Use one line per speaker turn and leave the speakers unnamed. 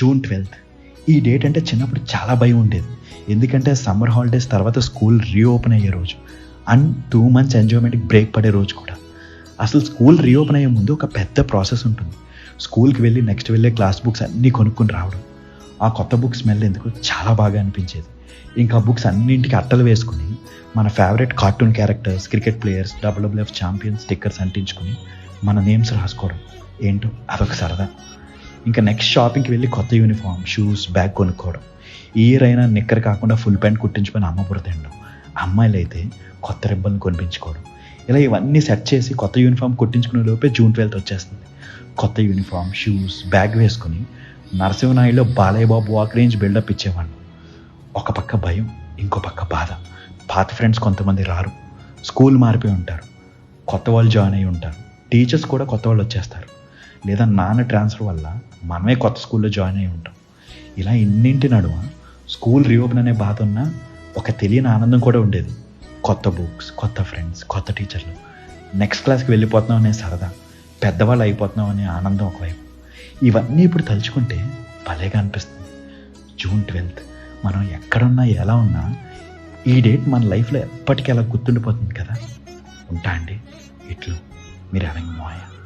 June twelfth. ఈ date అంటే చిన్నప్పుడు చాలా భయం ఉండేది. ఎందుకంటే సమ్మర్ హాలిడేస్ తర్వాత స్కూల్ రీఓపెన్ అయ్యే రోజు. అండ్ టూ మంత్స్ ఎంజాయ్మెంట్కి బ్రేక్ పడే రోజు కూడా. అసలు స్కూల్ రీఓపెన్ అయ్యే ముందు ఒక పెద్ద ప్రాసెస్ ఉంటుంది. స్కూల్కి వెళ్ళి నెక్స్ట్ వెళ్ళే క్లాస్ బుక్స్ అన్నీ కొనుక్కొని రావడం. ఆ కొత్త బుక్స్ స్మెల్ ఎందుకు చాలా బాగా అనిపించేది. ఇంకా బుక్స్ అన్నింటికి అట్టలు వేసుకుని మన favourite cartoon characters cricket players WWF champions stickers అంటించుకుని మన నేమ్స్ రాసుకోవడం. ఏంటో అదొక సరదా. ఇంకా నెక్స్ట్ షాపింగ్కి వెళ్ళి కొత్త యూనిఫామ్ షూస్ బ్యాగ్ కొనుక్కోవడం. ఈ ఇయర్ అయినా నిక్కర్ కాకుండా ఫుల్ ప్యాంట్ కుట్టించుకొని అమ్మ బుర్ర తినడం. అమ్మాయిలు అయితే కొత్త రిబ్బల్ని కొనిపించుకోవడం. ఇలా ఇవన్నీ సెట్ చేసి కొత్త యూనిఫామ్ కుట్టించుకునే లోపే జూన్ ట్వెల్త్ వచ్చేస్తుంది. కొత్త యూనిఫామ్ షూస్ బ్యాగ్ వేసుకుని నరసింహనాయుడులో Balayya Babu walk range buildup ఇచ్చేవాళ్ళు. ఒక పక్క భయం ఇంకో పక్క బాధ. పాత ఫ్రెండ్స్ కొంతమంది రారు. స్కూల్ మారిపోయి ఉంటారు. కొత్త వాళ్ళు జాయిన్ అయి ఉంటారు. టీచర్స్ కూడా కొత్త వాళ్ళు వచ్చేస్తారు. లేదా నాన్న ట్రాన్స్ఫర్ వల్ల మనమే కొత్త స్కూల్లో జాయిన్ అయి ఉంటాం. ఇలా ఇన్నింటి నడుమ స్కూల్ రీఓపెన్ అనే బాధ ఉన్న ఒక తెలియని ఆనందం కూడా ఉండేది. కొత్త బుక్స్ కొత్త ఫ్రెండ్స్ కొత్త టీచర్లు. నెక్స్ట్ క్లాస్కి వెళ్ళిపోతున్నాం అనే సరదా పెద్దవాళ్ళు అయిపోతున్నాం అనే ఆనందం ఒకవైపు. ఇవన్నీ ఇప్పుడు తలుచుకుంటే భలేగా అనిపిస్తుంది. జూన్ ట్వెల్త్ మనం ఎక్కడున్నా ఎలా ఉన్నా ఈ డేట్ మన లైఫ్లో ఎప్పటికీ అలా గుర్తుండిపోతుంది కదా. ఉంటా అండి ఇట్లు. మీరు having మోయా.